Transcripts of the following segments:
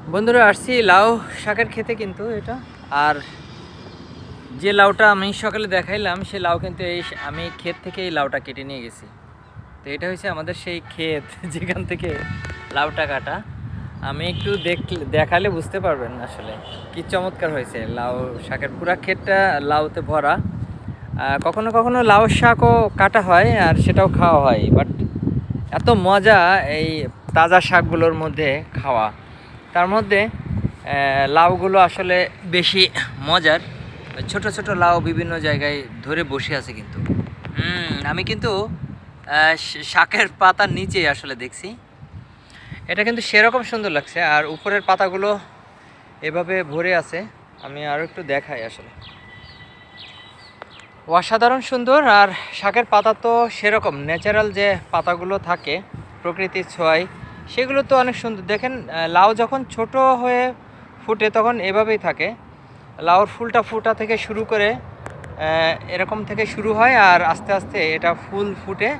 বন্ধুরা, আসছি লাউ শাকের খেতে কিন্তু এটা। আর যে লাউটা আমি সকালে দেখাইলাম, সে লাউ কিন্তু এই আমি ক্ষেত থেকে এই লাউটা কেটে নিয়ে গেছি। তো এটা হচ্ছে আমাদের সেই ক্ষেত, যেখান থেকে লাউটা কাটা। আমি একটু দেখ দেখালে বুঝতে পারবেন আসলে কি চমৎকার হয়েছে লাউ শাকের। পুরা ক্ষেতটা লাউতে ভরা। কখনো কখনো লাউ শাকও কাটা হয় আর সেটাও খাওয়া হয় বাট এত মজা এই তাজা শাকগুলোর মধ্যে খাওয়া। তার মধ্যে লাউগুলো আসলে বেশি মজার। ছোট ছোট লাউ বিভিন্ন জায়গায় ধরে বসে আছে কিন্তু। আমি কিন্তু শাকের পাতার নিচে আসলে দেখছি। এটা কিন্তু সেরকম সুন্দর লাগছে, আর উপরের পাতাগুলো এভাবে ভরে আছে, আমি আরও একটু দেখাই আসলে। অসাধারণ সুন্দর, আর শাকের পাতা তো সেরকম ন্যাচারাল যে পাতাগুলো থাকে, প্রকৃতির ছোঁয়ায় সেগুলো তো অনেক সুন্দর। দেখেন লাউ যখন ছোট হয়ে ফুটে তখন এভাবেই থাকে। লাউর ফুলটা ফুটা থেকে শুরু করে এরকম থেকে শুরু হয় আর আস্তে আস্তে এটা ফুল ফুটে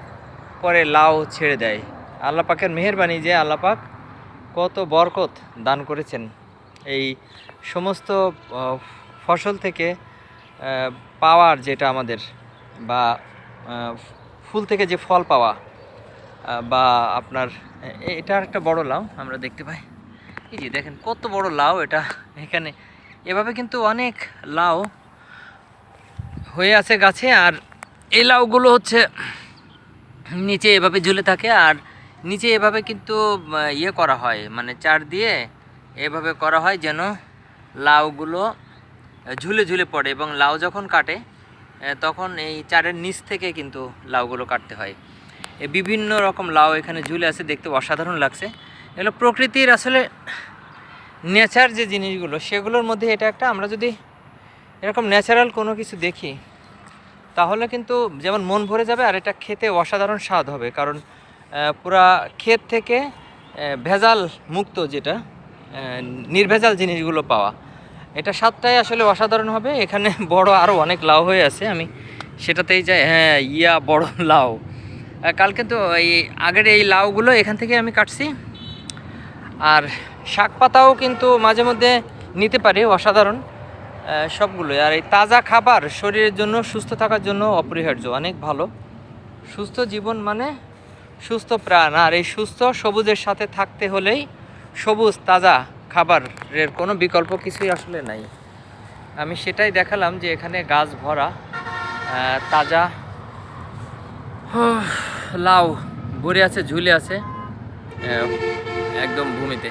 পরে লাউ ছেড়ে দেয়। আল্লাহ পাকের মেহেরবানি যে আল্লাপাক কত বরকত দান করেছেন। এই সমস্ত ফসল থেকে পাওয়ার যেটা আমাদের বা ফুল থেকে যে ফল পাওয়া বা আপনার এটার একটা বড় লাউ, আমরা দেখতে পাই। এই যে দেখেন, কত বড় লাউ এটা এখানে। এভাবে কিন্তু অনেক লাউ হয়ে আছে গাছে, আর এই লাউগুলো হচ্ছে নিচে এভাবে ঝুলে থাকে, আর নিচে এভাবে কিন্তু ইয়ে করা হয় মানে চার দিয়ে এভাবে করা হয় যেন লাউগুলো ঝুলে ঝুলে পড়ে, এবং লাউ যখন কাটে তখন এই চারের নিচ থেকে কিন্তু লাউগুলো কাটতে হয়। বিভিন্ন রকম লাউ এখানে ঝুলে আছে, দেখতে অসাধারণ লাগছে। এগুলো প্রকৃতির আসলে নেচার যে জিনিসগুলো, সেগুলোর মধ্যে এটা একটা, আমরা যদি এরকম ন্যাচারাল কোনো কিছু দেখি, তাহলে কিন্তু যেমন মন ভরে যাবে আর এটা খেতে অসাধারণ স্বাদ হবে। কারণ পুরা ক্ষেত থেকে ভেজাল মুক্ত যেটা নির্ভেজাল জিনিসগুলো পাওয়া। এটা স্বাদটাই আসলে অসাধারণ হবে। এখানে বড় আরও অনেক লাউ হয়ে আছে। আমি সেটাতেই যাই হ্যাঁ ইয়া বড় লাউ। কালকে তো এই আগের এই লাউগুলো এখান থেকে আমি কাটছি। আর শাক পাতাও কিন্তু মাঝে মধ্যে নিতে পারি, অসাধারণ। সবগুলোই। আর এই তাজা খাবার শরীরের জন্য, সুস্থ থাকার জন্য অপরিহার্য, অনেক ভালো। সুস্থ জীবন মানে সুস্থ প্রাণ। আর এই সুস্থ সবুজের সাথে থাকতে হলেই সবুজ, তাজা খাবারের কোনো বিকল্প কিছুই আসলে নাই। আমি সেটাই দেখালাম যে এখানে গাছ ভরা তাজা লাউ ভরে আছে ঝুলে আছে একদম ভূমিতে।